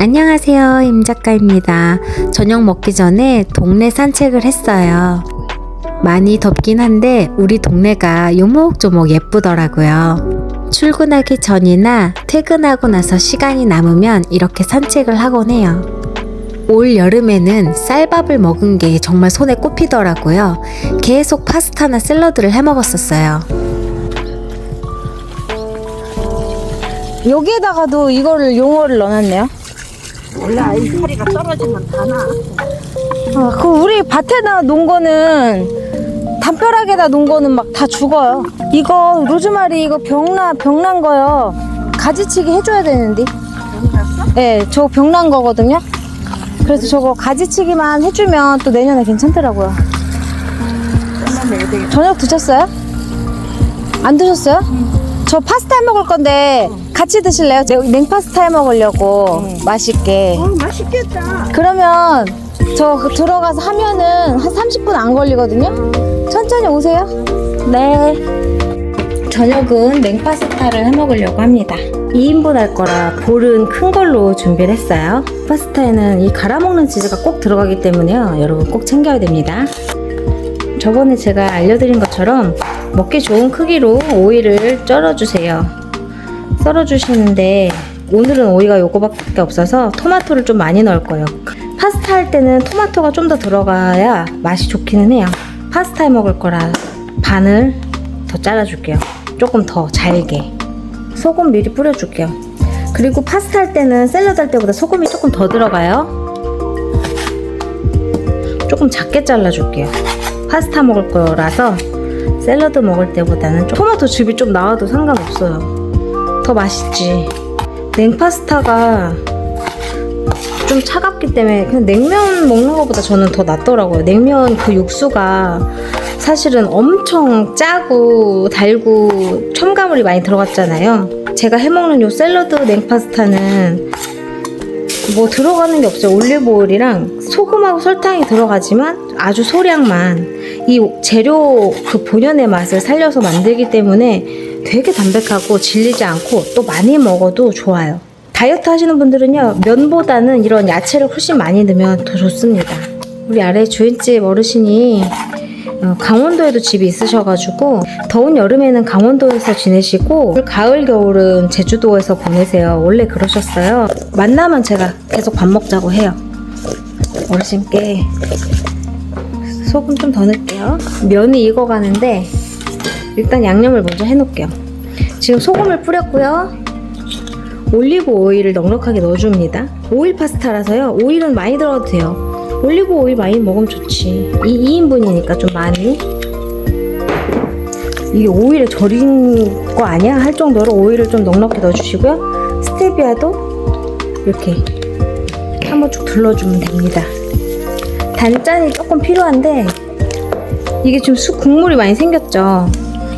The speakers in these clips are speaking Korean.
안녕하세요. 임 작가입니다. 저녁 먹기 전에 동네 산책을 했어요. 많이 덥긴 한데 우리 동네가 요목조목 예쁘더라고요. 출근하기 전이나 퇴근하고 나서 시간이 남으면 이렇게 산책을 하곤 해요. 올 여름에는 쌀밥을 먹은 게 정말 손에 꼽히더라고요. 계속 파스타나 샐러드를 해 먹었었어요. 여기에다가도 이거를 용어를 넣어놨네요. 몰라 이 소리가 떨어지면 다 나. 아, 그 우리 밭에다 놓은 거는 담벼락에다 놓은 거는 막 다 죽어요. 이거 로즈마리 이거 병나 병난 거요. 가지치기 해줘야 되는데. 병났어? 네, 저거 병난 거거든요. 그래서 저거 가지치기만 해주면 또 내년에 괜찮더라고요. 끝나면 애들이 저녁 드셨어요? 안 드셨어요? 저 파스타 해 먹을 건데 같이 드실래요? 냉파스타 해 먹으려고 맛있게. 어 맛있겠다. 그러면 저그 들어가서 하면은 한 30분 안 걸리거든요? 천천히 오세요. 네. 저녁은 냉파스타를 해 먹으려고 합니다. 2인분 할 거라 볼은 큰 걸로 준비를 했어요. 파스타에는 이 갈아먹는 치즈가 꼭 들어가기 때문에요. 여러분 꼭 챙겨야 됩니다. 저번에 제가 알려드린 것처럼 먹기 좋은 크기로 오이를 썰어주세요. 썰어주시는데 오늘은 오이가 요거밖에 없어서 토마토를 좀 많이 넣을 거예요. 파스타 할 때는 토마토가 좀 더 들어가야 맛이 좋기는 해요. 파스타 해 먹을 거라 반을 더 잘라줄게요. 조금 더 잘게. 소금 미리 뿌려줄게요. 그리고 파스타 할 때는 샐러드 할 때보다 소금이 조금 더 들어가요. 조금 작게 잘라줄게요. 파스타 먹을 거라서 샐러드 먹을 때보다는 좀- 토마토 즙이 좀 나와도 상관없어요. 더 맛있지. 냉파스타가 좀 차갑기 때문에 그냥 냉면 먹는 것보다 저는 더 낫더라고요. 냉면 그 육수가 사실은 엄청 짜고 달고 첨가물이 많이 들어갔잖아요. 제가 해먹는 요 샐러드 냉파스타는 뭐 들어가는 게 없어요. 올리브 오일이랑 소금하고 설탕이 들어가지만 아주 소량만 이 재료 그 본연의 맛을 살려서 만들기 때문에 되게 담백하고 질리지 않고 또 많이 먹어도 좋아요. 다이어트 하시는 분들은요 면보다는 이런 야채를 훨씬 많이 넣으면 더 좋습니다. 우리 아래 주인집 어르신이 어, 강원도에도 집이 있으셔가지고 더운 여름에는 강원도에서 지내시고 가을 겨울은 제주도에서 보내세요. 원래 그러셨어요. 만나면 제가 계속 밥 먹자고 해요. 어르신께 소금 좀 더 넣을게요. 면이 익어가는데 일단 양념을 먼저 해놓을게요. 지금 소금을 뿌렸고요. 올리브 오일을 넉넉하게 넣어줍니다. 오일 파스타라서요. 오일은 많이 들어가도 돼요. 올리브 오일 많이 먹으면 좋지. 이 2인분이니까 좀 많이. 이게 오일에 절인 거 아니야? 할 정도로 오일을 좀 넉넉히 넣어주시고요. 스테비아도 이렇게 한번 쭉 둘러주면 됩니다. 단짠이 조금 필요한데 이게 지금 수 국물이 많이 생겼죠.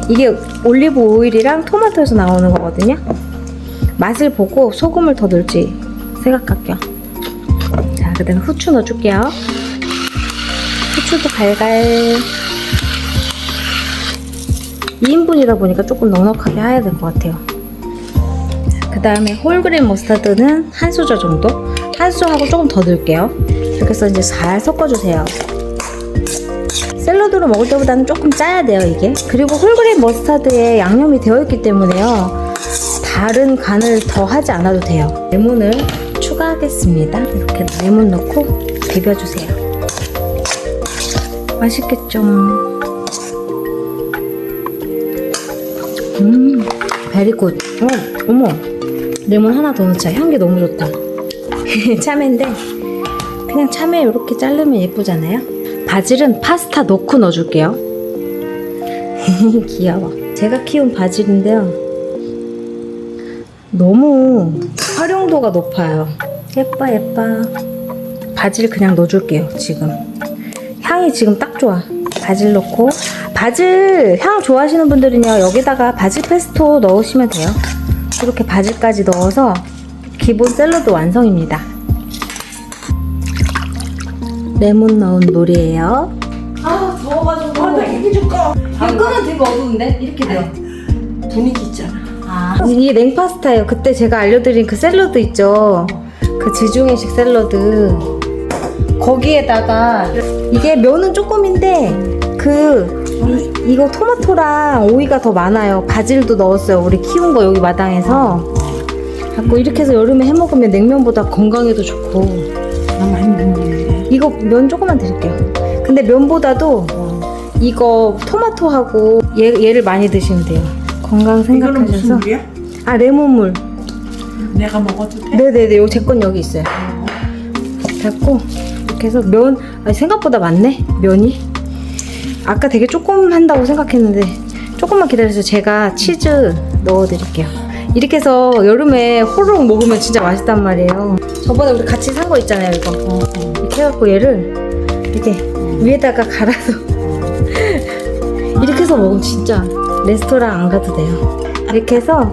이게 올리브 오일이랑 토마토에서 나오는 거거든요. 맛을 보고 소금을 더 넣을지 생각할게요. 자, 그 다음에 후추 넣어줄게요. 후추도 갈갈. 2인분이다 보니까 조금 넉넉하게 해야 될 것 같아요. 그 다음에 홀그레인 머스타드는 한 수저 정도? 한 수하고 조금 더 넣을게요. 이렇게 해서 이제 잘 섞어주세요. 샐러드로 먹을 때보다는 조금 짜야 돼요, 이게. 그리고 홀그레인 머스타드에 양념이 되어 있기 때문에요. 다른 간을 더 하지 않아도 돼요. 레몬을 추가하겠습니다. 이렇게 레몬 넣고 비벼주세요. 맛있겠죠? 음, 베리굿. 어, 어머. 레몬 하나 더 넣자. 향기 너무 좋다. 참외인데, 그냥 참외 이렇게 자르면 예쁘잖아요? 바질은 파스타 넣고 넣어줄게요. 귀여워. 제가 키운 바질인데요. 너무 활용도가 높아요. 예뻐, 예뻐. 바질 그냥 넣어줄게요, 지금. 향이 지금 딱 좋아. 바질 넣고. 바질 향 좋아하시는 분들은요, 여기다가 바질 페스토 넣으시면 돼요. 이렇게 바질까지 넣어서 기본 샐러드 완성입니다. 레몬 넣은 물이에요. 아 더워가지고. 아나 이게 줄까? 이거는 되게 어두운데? 이렇게 돼요. 분위기 있잖아. 아. 이게 냉파스타예요. 그때 제가 알려드린 그 샐러드 있죠. 그 지중해식 샐러드 거기에다가 이게 면은 조금인데 그 이, 이거 토마토랑 오이가 더 많아요. 바질도 넣었어요. 우리 키운 거 여기 마당에서. 갖고 이렇게 해서 여름에 해 먹으면 냉면보다 건강에도 좋고. 나 많이. 이거 면 조금만 드릴게요. 근데 면보다도 이거 토마토하고 얘, 얘를 많이 드시면 돼요. 건강 이거는 무슨 생각하셔서. 물이야? 아 레몬물. 내가 먹어도 돼? 네네네. 요 제 건 여기 있어요. 잡고 이렇게 해서 면 아니, 생각보다 많네 면이. 아까 되게 조금 한다고 생각했는데 조금만 기다려서 제가 치즈 넣어드릴게요. 이렇게 해서 여름에 호로록 먹으면 진짜 맛있단 말이에요. 저번에 우리 같이 산 거 있잖아요, 이거. 이렇게 해갖고 얘를 이렇게 위에다가 갈아서 이렇게 해서 먹으면 진짜 레스토랑 안 가도 돼요. 이렇게 해서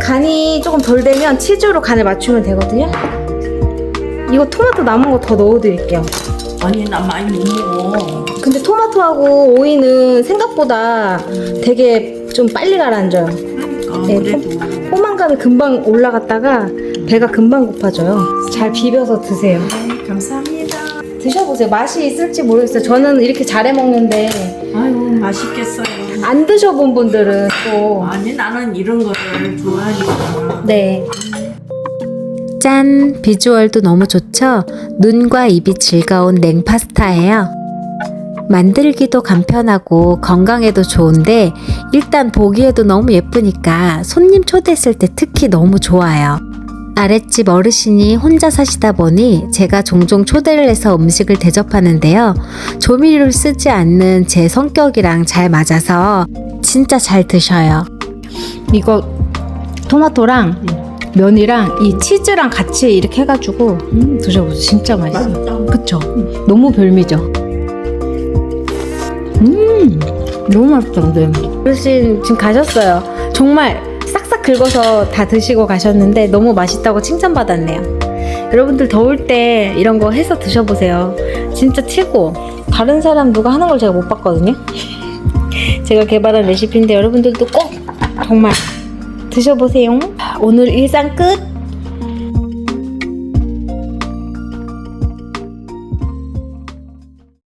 간이 조금 덜 되면 치즈로 간을 맞추면 되거든요. 이거 토마토 남은 거 더 넣어드릴게요. 아니 나 많이 못 먹어. 근데 토마토하고 오이는 생각보다 되게 좀 빨리 가라앉아요. 네, 그래도 포만감이 금방 올라갔다가 배가 금방 고파져요. 잘 비벼서 드세요. 네, 감사합니다. 드셔보세요. 맛이 있을지 모르겠어요. 저는 이렇게 잘해 먹는데 아유 맛있겠어요. 안 드셔본 분들은 또 아니 나는 이런 거를 좋아하니까. 네. 짠! 비주얼도 너무 좋죠? 눈과 입이 즐거운 냉파스타예요. 만들기도 간편하고 건강에도 좋은데 일단 보기에도 너무 예쁘니까 손님 초대했을 때 특히 너무 좋아요. 아랫집 어르신이 혼자 사시다 보니 제가 종종 초대를 해서 음식을 대접하는데요. 조미료를 쓰지 않는 제 성격이랑 잘 맞아서 진짜 잘 드셔요. 이거 토마토랑 면이랑 이 치즈랑 같이 이렇게 해가지고 음, 드셔보세요. 진짜 맛있어요. 그쵸? 너무 별미죠? 음, 너무 맛있다, 근데. 어르신 지금 가셨어요. 정말 싹싹 긁어서 다 드시고 가셨는데 너무 맛있다고 칭찬받았네요. 여러분들 더울 때 이런 거 해서 드셔보세요. 진짜 최고. 다른 사람 누가 하는 걸 제가 못 봤거든요. 제가 개발한 레시피인데 여러분들도 꼭 정말 드셔보세요. 오늘 일상 끝.